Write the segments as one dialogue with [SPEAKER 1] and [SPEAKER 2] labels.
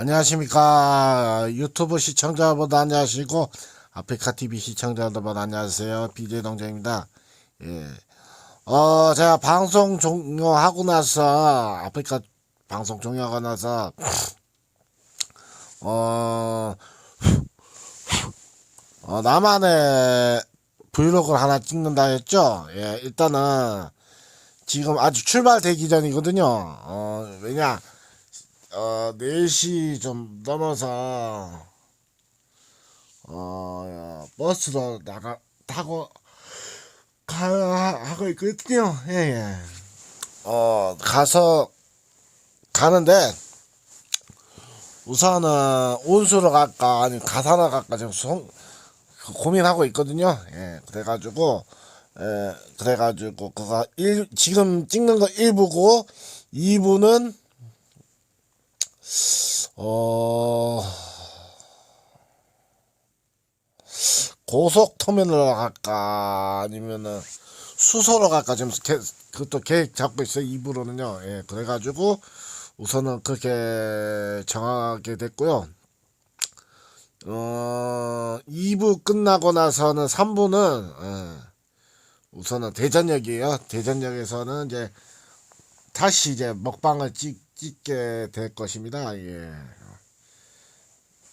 [SPEAKER 1] 안녕하십니까. 유튜브 시청자분 안녕하시고, 아프리카 TV 시청자 여러분 안녕하세요. BJ 동정입니다. 예. 어, 제가 방송 종료하고 나서, 아프리카 방송 종료하고 나서, 어, 어, 나만의 브이로그를 하나 찍는다 했죠? 예, 일단은, 지금 아주 출발되기 전이거든요. 어, 왜냐, 어, 4시 좀 넘어서, 어, 버스로 나가, 타고, 가, 하고 있거든요. 예, 예. 어, 가서, 가는데, 우선은 온수로 갈까, 아니면 가사나 갈까, 지금 송, 그 고민하고 있거든요. 예, 그래가지고, 예, 그래가지고, 그거, 일, 지금 찍는 거 1부고, 2부는, 어, 고속터미널로 갈까, 아니면은, 수소로 갈까, 지금, 개, 그것도 계획 잡고 있어요, 2부로는요. 예, 그래가지고, 우선은 그렇게 정하게 됐고요. 어, 2부 끝나고 나서는 3부는, 예, 우선은 대전역이에요. 대전역에서는 이제, 다시 이제 먹방을 찍, 찍게 될 것입니다. 예.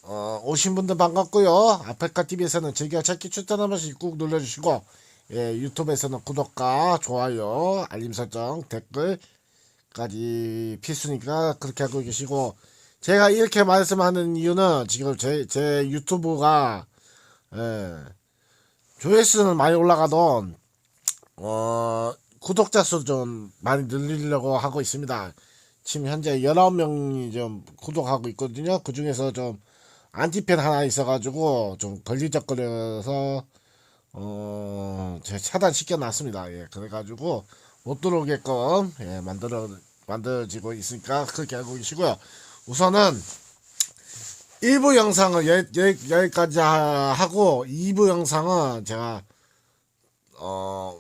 [SPEAKER 1] 어, 오신 분들 반갑고요. 아프리카 TV에서는 즐겨 찾기 추천 한 번씩 꾹 눌러주시고, 예, 유튜브에서는 구독과 좋아요, 알림 설정, 댓글까지 필수니까 그렇게 하고 계시고, 제가 이렇게 말씀하는 이유는 지금 제, 제 유튜브가, 예, 조회수는 많이 올라가도, 어, 구독자 수 좀 많이 늘리려고 하고 있습니다. 지금 현재 19명이 좀 구독하고 있거든요. 그 중에서 좀 안티팬 하나 있어가지고 좀 걸리적거려서 어, 제가 차단시켜 놨습니다. 예, 그래가지고 못 들어오게끔 예, 만들어 만들어지고 있으니까 그렇게 알고 계시고요. 우선은 1부 영상을 여, 여, 여기 까지 하- 하고 2부 영상은 제가 어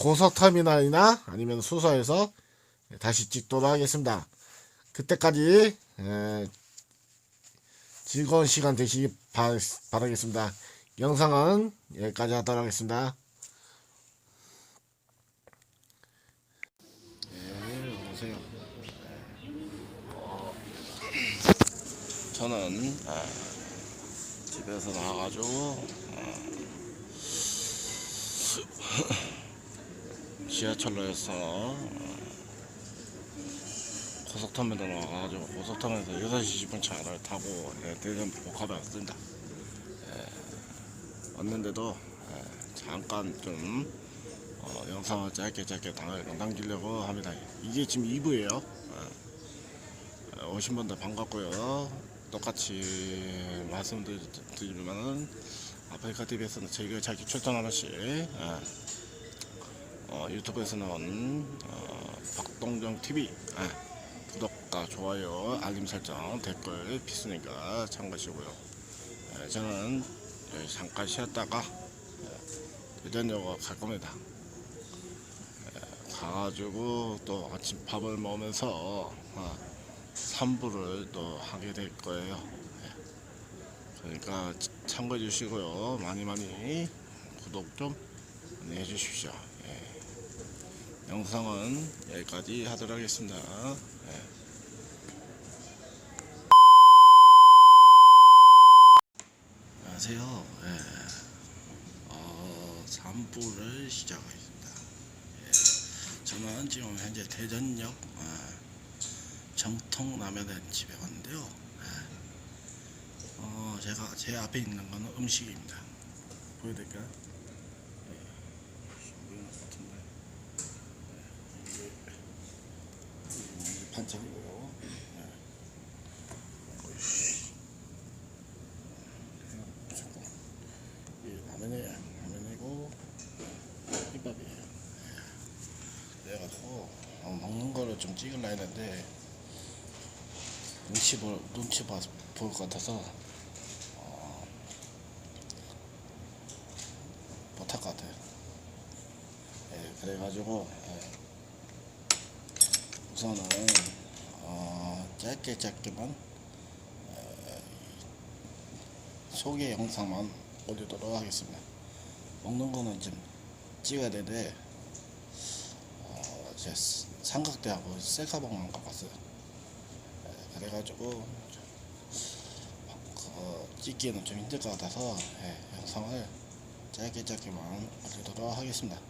[SPEAKER 1] 고속터미널이나 아니면 수소에서 다시 찍도록 하겠습니다. 그때까지 에, 즐거운 시간 되시기 바, 바라겠습니다. 영상은 여기까지 하도록 하겠습니다. 네, 오세요. 저는 아, 집에서 나와가지고 지하철로에서 어, 고속터미널 와가지고 고속터미널에서 6시 20분 차를 타고 예, 대전 복합에 왔습니다. 예, 왔는데도 예, 잠깐 좀 어, 영상을 짧게 짧게 당- 남기려고 합니다. 이게 지금 2부예요. 오신 분들 반갑고요. 똑같이 말씀드리면은 아프리카 TV에서는 즐겨 찾기 출전 하나씩 예, 어, 유튜브에서는 어, 박동정 TV 예, 구독과 좋아요, 알림 설정, 댓글 필수니까 참고하시고요. 예, 저는 여기 잠깐 쉬었다가 예, 대전역으로 갈 겁니다. 예, 가가지고 또 아침 밥을 먹으면서 어, 3부를 또 하게 될 거예요. 예. 그러니까 참고해 주시고요. 많이 많이 구독 좀 해주십시오. 예. 영상은 여기까지 하도록 하겠습니다. 예. 안녕하세요. 예. 어, 3부를 시작하겠습니다. 예. 저는 지금 현재 대전역 어, 정통라면의 집에 왔는데요. 예. 어, 제가 제 앞에 있는 거는 음식입니다. 보여드릴까요? 예. 보이는 것 같은데. 예. 이게 이게 반찬이고요. 예. 라면이에요. 라면이고 흰밥이에요. 예. 그래가지고 어, 먹는 거를 좀 찍으려 했는데 눈치 볼 눈치 봐볼것 같아서 어, 못할 것 같아요. 예, 그래가지고 예, 우선은 어, 짧게 짧게만 어, 소개 영상만 올리도록 하겠습니다. 먹는 거는 좀 찍어야 되는데 어, 제 삼각대하고 셀카봉만 가봤어요. 예, 그래가지고 그, 찍기에는 좀 힘들 것 같아서 예, 영상을 짧게 짧게만 올리도록 하겠습니다.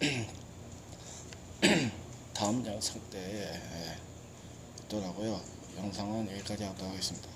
[SPEAKER 1] 다음 영상 때 예, 있더라고요. 영상은 여기까지 하도록 하겠습니다.